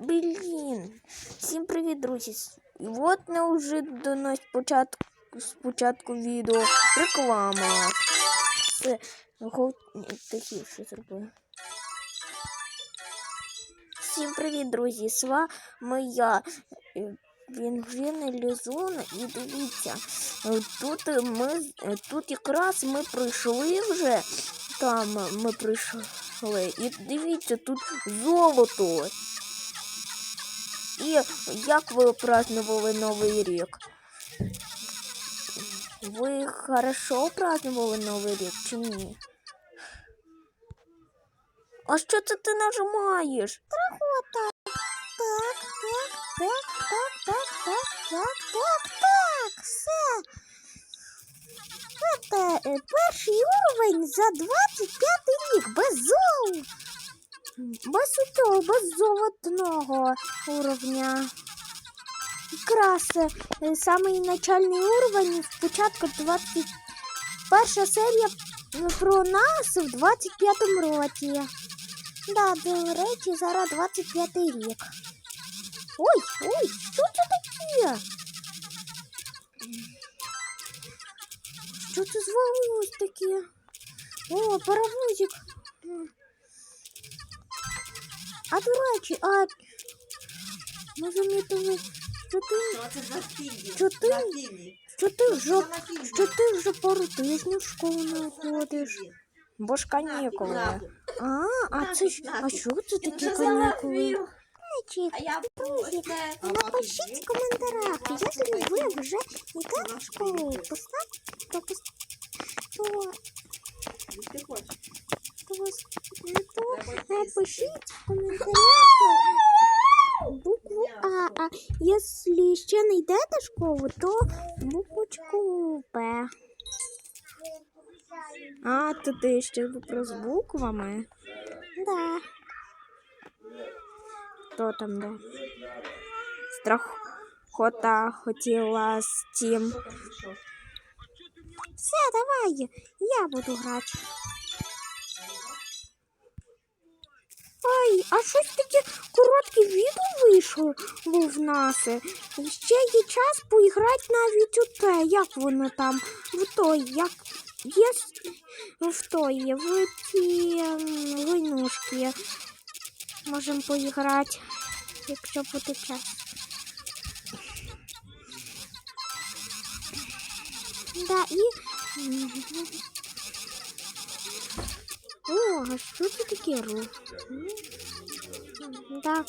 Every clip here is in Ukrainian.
Блін. Всім привіт, друзі. І от неожиданно спочатку, спочатку відео реклама. Це го- тихіше зробив. Всім привіт, друзі! З вами я. е, Вінгвін Лізун, і дивіться, е, тут ми е, тут якраз ми пройшли вже. Там ми прийшли. І дивіться, тут золото. І як ви празднували Новий рік? Ви хорошо празднували Новий рік чи ні? А що це ти нажимаєш? Охота. Так, так, так, так, так, так, так, так, так, все. Це е, перший уровень за 25 рік, без зол. Без без золотного уровня. Якраз е, самий начальний уровень спочатку 21 серія е, про нас в 25 році. Да, до речі, зараз 25 рік. Ой, ой, що це таке? Що це звалилось таке? О, паровозик. А до речі, а ми замітили, що ти, Що це за фільм? Що ти? На фільмі. що ти вже, Що ти вже пару тижнів в школу не ходиш. Бо ж канікули. Нафіг, А, а це ж, а що це вже канікули? Речі, А я Друзі, оце- Напишіть в коментарях, якщо ви вже йдете в школу, поставте пропустити, то, Ти хочеш? то, то Треба напишіть в коментарях букву А, а якщо ще не йдете в школу, то буквочку П. А, то ти ще про з буквами? Да. Хто там де? Страхота хотіла з тим. Все, давай, я буду грати. Ой, а щось таке коротке відео вийшло в нас. Ще є час поіграти навіть у те, як воно там, в той, як є в той, в ті ем, войнушки. Можемо поіграти, якщо буде час. Да, і. О, а що це таке? Да.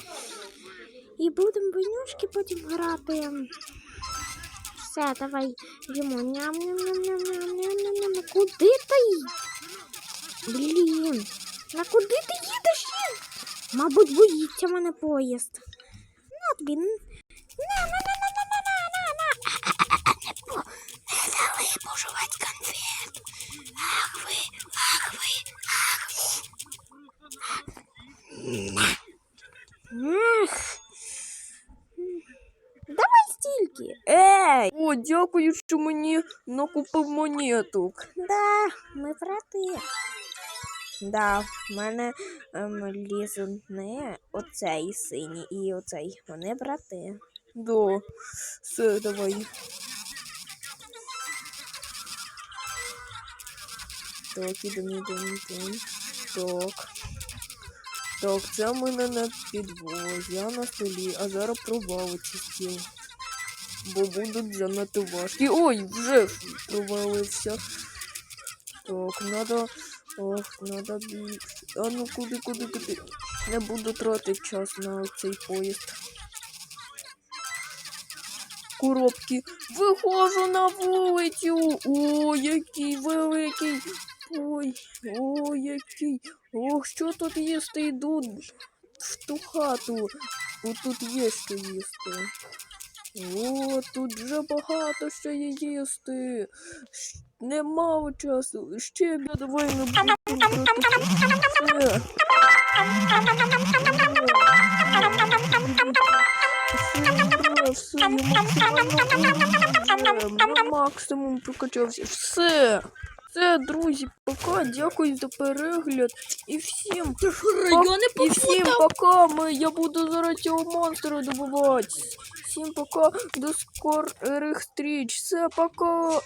І будемо войнушки потім грати. Все, давай їмо. ням ням ням ням ням ням ням ням Куди ти? Блін. На куди ти їдеш? Мабуть, боїться мене поїзд. На тобі. На, на, не дали конфет. Ах ви, ах ви, ах ви. Ах. Давай стільки. Ей! О, дякую, що мені накупив монеток. Да, ми брати. Да, в мене ем, лізуни, оцей синій і оцей. Вони брати. Да. Все, давай. Так, ідемо, ідемо, ідемо. Так. Так, це в мене на підвозі, а на столі, а зараз провалиться стіл. Бо будуть занадто важкі. Ой, вже провалився. Так, надо. Ох, надо бі... А ну куди, куди, куди? Не буду тратити час на цей поїзд. Коробки. Виходжу на вулицю. О, який великий. Ой, о, який. Ох, що тут їсти йду в ту хату. О, тут є що їсти. О, тут вже багато що є їсти. Нема часу. Ще я давай не буду. Все. Я максимально прокачався. Все. Все, друзі, пока. Дякую за перегляд. І всім Ти ж райони І всім пока. Ми, я буду зараз цього монстра добувати. Всім пока. До скорих зустріч. Все, пока.